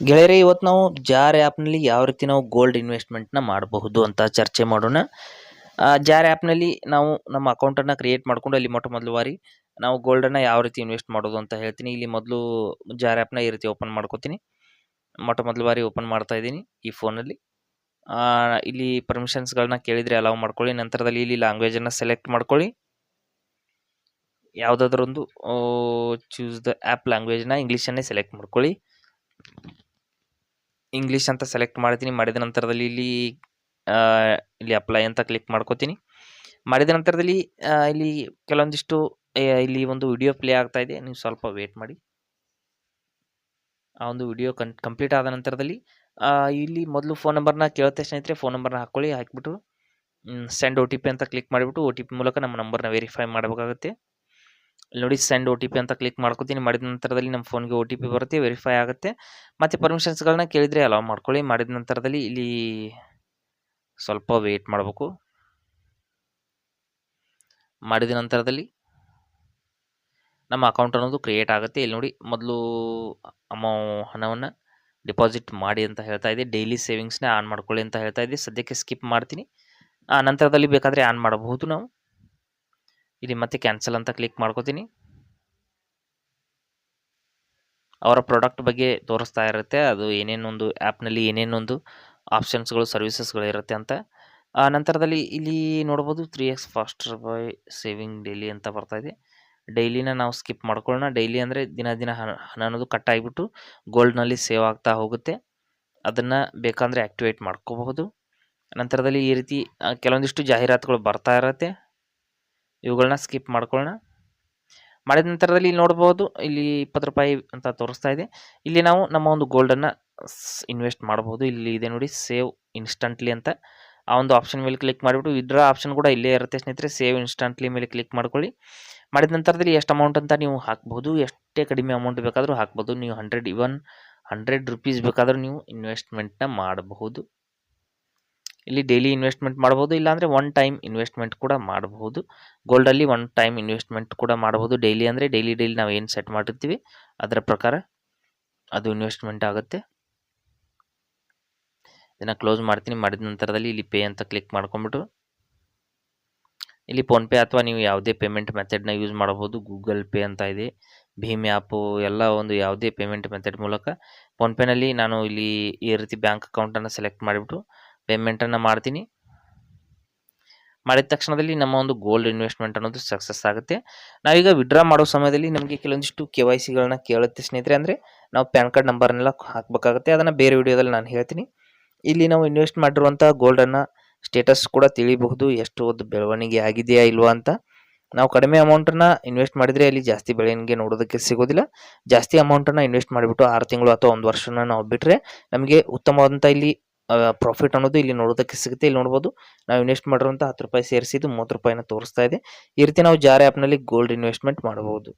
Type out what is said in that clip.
ಗೆಳೆಯರೇ ಇವತ್ತು ನಾವು ಜಾರ್ ಆ್ಯಪ್ನಲ್ಲಿ ಯಾವ ರೀತಿ ನಾವು ಗೋಲ್ಡ್ ಇನ್ವೆಸ್ಟ್ಮೆಂಟ್ನ ಮಾಡಬಹುದು ಅಂತ ಚರ್ಚೆ ಮಾಡೋಣ. ಜಾರ್ ಆ್ಯಪ್ನಲ್ಲಿ ನಾವು ನಮ್ಮ ಅಕೌಂಟನ್ನು ಕ್ರಿಯೇಟ್ ಮಾಡಿಕೊಂಡು ಅಲ್ಲಿ ಮೊಟ್ಟ ಮೊದಲು ಬಾರಿ ನಾವು ಗೋಲ್ಡನ್ನು ಯಾವ ರೀತಿ ಇನ್ವೆಸ್ಟ್ ಮಾಡೋದು ಅಂತ ಹೇಳ್ತೀನಿ. ಇಲ್ಲಿ ಮೊದಲು ಜಾರ್ ಆ್ಯಪ್ನ ಈ ರೀತಿ ಓಪನ್ ಮಾಡ್ಕೋತೀನಿ. ಮೊಟ್ಟ ಮೊದಲು ಬಾರಿ ಓಪನ್ ಮಾಡ್ತಾ ಇದ್ದೀನಿ ಈ ಫೋನಲ್ಲಿ. ಇಲ್ಲಿ ಪರ್ಮಿಷನ್ಸ್ಗಳನ್ನ ಕೇಳಿದರೆ ಅಲೌ ಮಾಡ್ಕೊಳ್ಳಿ. ನಂತರದಲ್ಲಿ ಇಲ್ಲಿ ಲ್ಯಾಂಗ್ವೇಜನ್ನು ಸೆಲೆಕ್ಟ್ ಮಾಡ್ಕೊಳ್ಳಿ. ಯಾವುದಾದ್ರೊಂದು ಚೂಸ್ ದ ಆ್ಯಪ್ ಲ್ಯಾಂಗ್ವೇಜ್ನ ಇಂಗ್ಲೀಷನ್ನೇ ಸೆಲೆಕ್ಟ್ ಮಾಡ್ಕೊಳ್ಳಿ. ಇಂಗ್ಲೀಷ್ ಅಂತ ಸೆಲೆಕ್ಟ್ ಮಾಡ್ತೀನಿ ಮಾಡಿದ ನಂತರದಲ್ಲಿ ಇಲ್ಲಿ ಇಲ್ಲಿ ಅಪ್ಲೈ ಅಂತ ಕ್ಲಿಕ್ ಮಾಡ್ಕೋತೀನಿ. ಮಾಡಿದ ನಂತರದಲ್ಲಿ ಇಲ್ಲಿ ಕೆಲವೊಂದಿಷ್ಟು ಇಲ್ಲಿ ಒಂದು ವಿಡಿಯೋ ಪ್ಲೇ ಆಗ್ತಾ ಇದೆ. ನೀವು ಸ್ವಲ್ಪ ವೇಟ್ ಮಾಡಿ. ಆ ಒಂದು ವಿಡಿಯೋ ಕನ್ ಕಂಪ್ಲೀಟ್ ಆದ ನಂತರದಲ್ಲಿ ಇಲ್ಲಿ ಮೊದಲು ಫೋನ್ ನಂಬರ್ನ ಕೇಳುತ್ತೆ ಸ್ನೇಹಿತರೆ ಫೋನ್ ನಂಬರ್ನ ಹಾಕ್ಕೊಳ್ಳಿ ಹಾಕಿಬಿಟ್ಟು ಸೆಂಡ್ ಒ ಅಂತ ಕ್ಲಿಕ್ ಮಾಡಿಬಿಟ್ಟು ಒ ಮೂಲಕ ನಮ್ಮ ನಂಬರ್ನ ವೆರಿಫೈ ಮಾಡಬೇಕಾಗುತ್ತೆ. ನೋಡಿ ಸೆಂಡ್ ಒ ಟಿ ಪಿ ಅಂತ ಕ್ಲಿಕ್ ಮಾಡ್ಕೋತೀನಿ. ಮಾಡಿದ ನಂತರದಲ್ಲಿ ನಮ್ಮ ಫೋನ್ಗೆ ಒ ಟಿ ಪಿ ಬರುತ್ತೆ ವೆರಿಫೈ ಆಗುತ್ತೆ. ಮತ್ತು ಪರ್ಮಿಷನ್ಸ್ಗಳನ್ನ ಕೇಳಿದರೆ ಅಲೌ ಮಾಡ್ಕೊಳ್ಳಿ. ಮಾಡಿದ ನಂತರದಲ್ಲಿ ಇಲ್ಲಿ ಸ್ವಲ್ಪ ವೇಟ್ ಮಾಡಬೇಕು. ಮಾಡಿದ ನಂತರದಲ್ಲಿ ನಮ್ಮ ಅಕೌಂಟ್ ಅನ್ನೋದು ಕ್ರಿಯೇಟ್ ಆಗುತ್ತೆ. ಇಲ್ಲಿ ನೋಡಿ ಮೊದಲು ಅಮೌ ಹಣವನ್ನು ಡಿಪಾಸಿಟ್ ಮಾಡಿ ಅಂತ ಹೇಳ್ತಾ ಇದೆ ಡೈಲಿ ಸೇವಿಂಗ್ಸ್ನೇ ಆನ್ ಮಾಡ್ಕೊಳ್ಳಿ ಅಂತ ಹೇಳ್ತಾ ಇದೆ ಸದ್ಯಕ್ಕೆ ಸ್ಕಿಪ್ ಮಾಡ್ತೀನಿ. ಆ ನಂತರದಲ್ಲಿ ಬೇಕಾದರೆ ಆನ್ ಮಾಡಬಹುದು ನಾವು. ಇಲ್ಲಿ ಮತ್ತೆ ಕ್ಯಾನ್ಸಲ್ ಅಂತ ಕ್ಲಿಕ್ ಮಾಡ್ಕೋತೀನಿ. ಅವರ ಪ್ರಾಡಕ್ಟ್ ಬಗ್ಗೆ ತೋರಿಸ್ತಾ ಇರುತ್ತೆ. ಅದು ಏನೇನೊಂದು ಆ್ಯಪ್ನಲ್ಲಿ ಏನೇನೊಂದು ಆಪ್ಷನ್ಸ್ಗಳು ಸರ್ವಿಸಸ್ಗಳು ಇರುತ್ತೆ ಅಂತ. ಆ ನಂತರದಲ್ಲಿ ಇಲ್ಲಿ ನೋಡ್ಬೋದು three X faster by saving daily ಅಂತ ಬರ್ತಾ ಇದೆ. ಡೈಲಿನ ನಾವು ಸ್ಕಿಪ್ ಮಾಡ್ಕೊಳ್ಳೋಣ. ಡೈಲಿ ಅಂದರೆ ದಿನ ದಿನ ಹಣ ಅನ್ನೋದು ಕಟ್ ಆಗಿಬಿಟ್ಟು ಗೋಲ್ಡ್ನಲ್ಲಿ ಸೇವ್ ಆಗ್ತಾ ಹೋಗುತ್ತೆ. ಅದನ್ನು ಬೇಕಂದರೆ ಆ್ಯಕ್ಟಿವೇಟ್ ಮಾಡ್ಕೋಬಹುದು. ನಂತರದಲ್ಲಿ ಈ ರೀತಿ ಕೆಲವೊಂದಿಷ್ಟು ಜಾಹೀರಾತುಗಳು ಬರ್ತಾ ಇರುತ್ತೆ. ಇವುಗಳನ್ನ ಸ್ಕಿಪ್ ಮಾಡ್ಕೊಳ್ಳೋಣ ಮಾಡಿದ ನಂತರದಲ್ಲಿ ಇಲ್ಲಿ ನೋಡ್ಬೋದು, ಇಲ್ಲಿ ಇಪ್ಪತ್ತು ರೂಪಾಯಿ ಅಂತ ತೋರಿಸ್ತಾ ಇದೆ. ಇಲ್ಲಿ ನಾವು ನಮ್ಮ ಒಂದು ಗೋಲ್ಡನ್ನು ಇನ್ವೆಸ್ಟ್ ಮಾಡ್ಬೋದು. ಇಲ್ಲಿ ಇದೆ ನೋಡಿ ಸೇವ್ ಇನ್ಸ್ಟಂಟ್ಲಿ ಅಂತ. ಆ ಒಂದು ಆಪ್ಷನ್ ಮೇಲೆ ಕ್ಲಿಕ್ ಮಾಡಿಬಿಟ್ಟು ವಿಡ್ರಾ ಆಪ್ಷನ್ ಕೂಡ ಇಲ್ಲೇ ಇರುತ್ತೆ ಸ್ನೇಹಿತರೆ. ಸೇವ್ ಇನ್ಸ್ಟಂಟ್ಲಿ ಮೇಲೆ ಕ್ಲಿಕ್ ಮಾಡ್ಕೊಳ್ಳಿ. ಮಾಡಿದ ನಂತರದಲ್ಲಿ ಎಷ್ಟು ಅಮೌಂಟ್ ಅಂತ ನೀವು ಹಾಕ್ಬೋದು, ಎಷ್ಟೇ ಕಡಿಮೆ ಅಮೌಂಟ್ ಬೇಕಾದರೂ ಹಾಕ್ಬೋದು. ನೀವು ಹಂಡ್ರೆಡ್ ಇವನ್ ಹಂಡ್ರೆಡ್ ರುಪೀಸ್ ಬೇಕಾದರೂ ನೀವು ಇನ್ವೆಸ್ಟ್ಮೆಂಟ್ನ ಮಾಡಬಹುದು ಇಲ್ಲಿ ಡೈಲಿ ಇನ್ವೆಸ್ಟ್ಮೆಂಟ್ ಮಾಡ್ಬೋದು, ಇಲ್ಲಾಂದರೆ ಒನ್ ಟೈಮ್ ಇನ್ವೆಸ್ಟ್ಮೆಂಟ್ ಕೂಡ ಮಾಡಬಹುದು ಗೋಲ್ಡಲ್ಲಿ ಒನ್ ಟೈಮ್ ಇನ್ವೆಸ್ಟ್ಮೆಂಟ್ ಕೂಡ ಮಾಡಬಹುದು ಡೈಲಿ ಅಂದರೆ ಡೈಲಿ ಡೈಲಿ ನಾವು ಏನು ಸೆಟ್ ಮಾಡಿರ್ತೀವಿ, ಅದರ ಪ್ರಕಾರ ಅದು ಇನ್ವೆಸ್ಟ್ಮೆಂಟ್ ಆಗುತ್ತೆ. ಇದನ್ನು ಕ್ಲೋಸ್ ಮಾಡ್ತೀನಿ. ಮಾಡಿದ ನಂತರದಲ್ಲಿ ಇಲ್ಲಿ ಪೇ ಅಂತ ಕ್ಲಿಕ್ ಮಾಡ್ಕೊಂಬಿಟ್ಟು ಇಲ್ಲಿ ಫೋನ್ಪೇ ಅಥವಾ ನೀವು ಯಾವುದೇ ಪೇಮೆಂಟ್ ಮೆಥಡ್ನ ಯೂಸ್ ಮಾಡ್ಬೋದು. ಗೂಗಲ್ ಪೇ ಅಂತ ಇದೆ, ಭೀಮ್ ಆ್ಯಪು ಎಲ್ಲ ಒಂದು ಯಾವುದೇ ಪೇಮೆಂಟ್ ಮೆಥಡ್ ಮೂಲಕ. ಫೋನ್ಪೇನಲ್ಲಿ ನಾನು ಇಲ್ಲಿ ಈ ರೀತಿ ಬ್ಯಾಂಕ್ ಅಕೌಂಟನ್ನು ಸೆಲೆಕ್ಟ್ ಮಾಡಿಬಿಟ್ಟು ಪೇಮೆಂಟನ್ನು ಮಾಡ್ತೀನಿ. ಮಾಡಿದ ತಕ್ಷಣದಲ್ಲಿ ನಮ್ಮ ಒಂದು ಗೋಲ್ಡ್ ಇನ್ವೆಸ್ಟ್ಮೆಂಟ್ ಅನ್ನೋದು ಸಕ್ಸಸ್ ಆಗುತ್ತೆ. ನಾವೀಗ ವಿಡ್ರಾ ಮಾಡೋ ಸಮಯದಲ್ಲಿ ನಮಗೆ ಕೆಲವೊಂದಿಷ್ಟು ಕೆ ವೈ ಸಿಗಳನ್ನ ಕೇಳುತ್ತೆ ಸ್ನೇಹಿತರೆ, ಅಂದರೆ ನಾವು ಪ್ಯಾನ್ ಕಾರ್ಡ್ ನಂಬರ್ನೆಲ್ಲ ಹಾಕಬೇಕಾಗುತ್ತೆ. ಅದನ್ನು ಬೇರೆ ವಿಡಿಯೋದಲ್ಲಿ ನಾನು ಹೇಳ್ತೀನಿ. ಇಲ್ಲಿ ನಾವು ಇನ್ವೆಸ್ಟ್ ಮಾಡಿರುವಂಥ ಗೋಲ್ಡನ್ನು ಸ್ಟೇಟಸ್ ಕೂಡ ತಿಳಿಬಹುದು ಎಷ್ಟು ಒಂದು ಬೆಳವಣಿಗೆ ಆಗಿದೆಯಾ ಇಲ್ವಾ ಅಂತ. ನಾವು ಕಡಿಮೆ ಅಮೌಂಟನ್ನು ಇನ್ವೆಸ್ಟ್ ಮಾಡಿದರೆ ಅಲ್ಲಿ ಜಾಸ್ತಿ ಬೆಳವಣಿಗೆ ನೋಡೋದಕ್ಕೆ ಸಿಗೋದಿಲ್ಲ. ಜಾಸ್ತಿ ಅಮೌಂಟನ್ನು ಇನ್ವೆಸ್ಟ್ ಮಾಡಿಬಿಟ್ಟು ಆರು ತಿಂಗಳು ಅಥವಾ ಒಂದು ವರ್ಷನ ನಾವು ಬಿಟ್ಟರೆ ನಮಗೆ ಉತ್ತಮವಾದಂಥ ಇಲ್ಲಿ ಪ್ರಾಫಿಟ್ ಅನ್ನೋದು ಇಲ್ಲಿ ನೋಡೋದಕ್ಕೆ ಸಿಗುತ್ತೆ. ಇಲ್ಲಿ ನೋಡ್ಬೋದು ನಾವು ಇನ್ವೆಸ್ಟ್ ಮಾಡಿರುವಂಥ ಹತ್ತು ರೂಪಾಯಿ ಸೇರಿಸಿದ್ದು ಮೂವತ್ತು ರೂಪಾಯಿನ ತೋರಿಸ್ತಾ ಇದೆ. ಈ ರೀತಿ ನಾವು ಜಾರ್ ಆ್ಯಪ್ನಲ್ಲಿ ಗೋಲ್ಡ್ ಇನ್ವೆಸ್ಟ್ಮೆಂಟ್ ಮಾಡಬಹುದು.